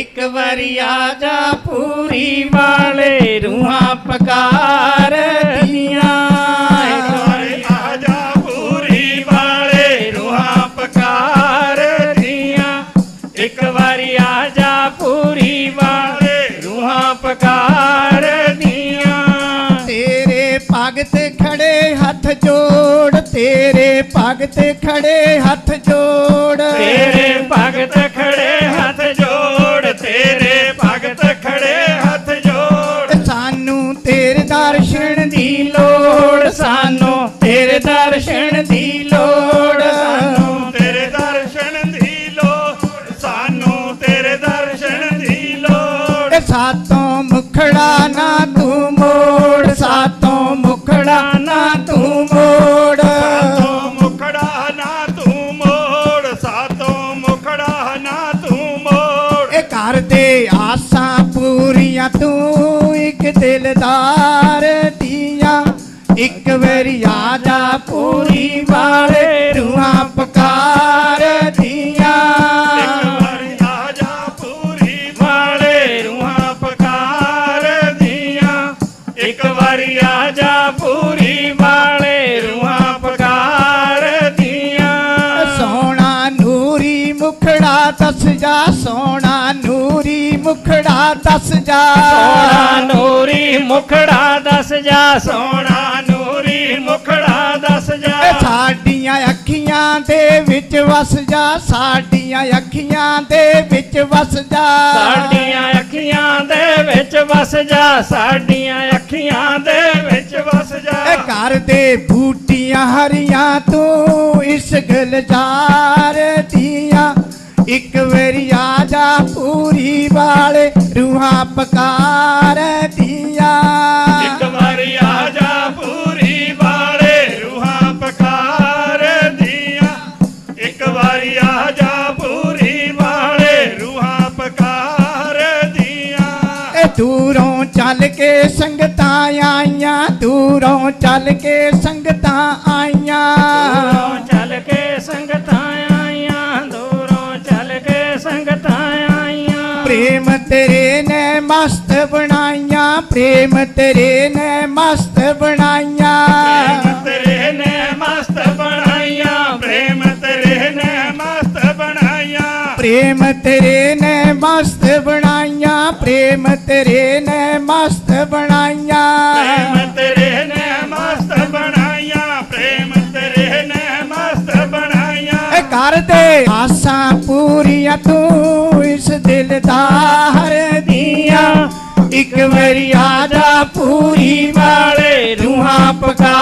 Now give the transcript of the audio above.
ਇੱਕ ਵਾਰੀ ਆ ਜਾ ਪੂਰੀ ਵਾਲੇ ਰੂਹਾਂ ਪਕਾਰ ਦੀਆਂ। ਇੱਕ ਵਾਰੀ ਆ ਜਾ ਪੂਰੀ ਵਾਲੇ ਰੂਹਾਂ ਪਕਾਰ ਦੀਆਂ। ਇੱਕ ਵਾਰੀ ਆ ਜਾ ਪੂਰੀ ਵਾਲੇ ਰੂਹਾਂ ਪਕਾਰ ਦੀਆਂ। ਤੇਰੇ ਭਗਤ ਖੜੇ ਹੱਥ ਜੋੜ ਤੇਰੇ ਭਗਤ ਖੜੇ ਹੱਥ ਜੋੜ। ਤੇਰੇ ਖੜੇ ਸਾਤੋਂ ਮੁਖੜਾ ਨਾ ਤੂੰ ਮੋੜ ਸਾਤੋਂ ਮੁਖੜਾ ਨਾ ਤੂੰ ਮੋੜ। ਸਾਤੋਂ ਮੁਖੜਾ ਨਾ ਤੂੰ ਮੋੜ ਸਾਤੋਂ ਮੁਖੜਾ ਨਾ ਤੂੰ ਮੋੜ। ਇਹ ਘਰ ਦੇ ਆਸਾਂ ਪੂਰੀਆਂ ਤੂੰ ਇੱਕ ਦਿਲਦਾਰ ਦੀਆਂ ਇੱਕ ਵਾਰੀ ਆ ਜਾ ਪੂਰੀ ਵਾਲੇ। ਮੁਖੜਾ ਦੱਸ ਜਾ ਸੋਹਣਾ ਨੂਰੀ ਮੁਖੜਾ ਦੱਸ ਜਾ। ਸੋਹਣਾ ਨੂਰੀ ਮੁਖੜਾ ਦੱਸ ਜਾ ਸੋਹਣਾ ਨੂਰੀ ਮੁਖੜਾ ਦੱਸ ਜਾ। ਸਾਡੀਆਂ ਅੱਖੀਆਂ ਦੇ ਵਿੱਚ ਵਸ ਜਾ ਸਾਡੀਆਂ ਅੱਖੀਆਂ ਦੇ ਵਿੱਚ ਵਸ ਜਾ। ਸਾਡੀਆਂ ਅੱਖੀਆਂ ਦੇ ਵਿੱਚ ਵਸ ਜਾ ਸਾਡੀਆਂ ਅੱਖੀਆਂ ਦੇ ਵਿੱਚ ਵਸ ਜਾ। ਘਰ ਦੇ ਬੂਟੀਆਂ ਹਰੀਆਂ ਤੂੰ ਇਸ ਗਲਜਾਰ ਦੀਆਂ ਇੱਕ ਵਾਰੀ ਆ ਜਾ ਪੂਰੀ ਵਾਲੇ ਰੂਹਾਂ ਪਕਾਰ ਦੀਆਂ। ਇੱਕ ਵਾਰੀ ਆ ਜਾ ਪੂਰੀ ਵਾਲੇ ਰੂਹਾਂ ਪਕਾਰ ਦੀਆਂ। ਇੱਕ ਵਾਰੀ ਆ ਜਾ ਪੂਰੀ ਵਾਲੇ ਰੂਹਾਂ ਪਕਾਰ ਦੀਆਂ। ਇਹ ਦੂਰੋਂ ਚੱਲ ਕੇ ਸੰਗਤਾਂ ਆਈਆਂ ਦੂਰੋਂ ਚੱਲ ਕੇ ਸੰਗਤਾਂ ਆਈਆਂ। ਪ੍ਰੇਮ ਤੇਰੇ ਨੇ ਮਸਤ ਬਣਾਈਆਂ ਪ੍ਰੇਮ ਤੇਰੇ ਨੇ ਮਸਤ ਬਣਾਈਆਂ। ਪ੍ਰੇਮ ਤੇਰੇ ਨੇ ਮਸਤ ਬਣਾਈਆਂ ਪ੍ਰੇਮ ਤੇਰੇ ਨੇ ਮਸਤ ਬਣਾਈਆਂ। ਪ੍ਰੇਮ ਤੇਰੇ ਨੇ ਮਸਤ ਬਣਾਈਆਂ ਪ੍ਰੇਮ ਤੇਰੇ ਨੇ ਮਸਤ ਕਰ ਦੇ। ਆਸਾਂ ਪੂਰੀਆਂ ਤੂੰ ਇਸ ਦਿਲ ਦਾ ਹਰ ਦੀਆਂ। ਇੱਕ ਵਾਰੀ ਆ ਪੂਰੀ ਵਾਲੇ ਰੂਹਾਂ ਪਕਾ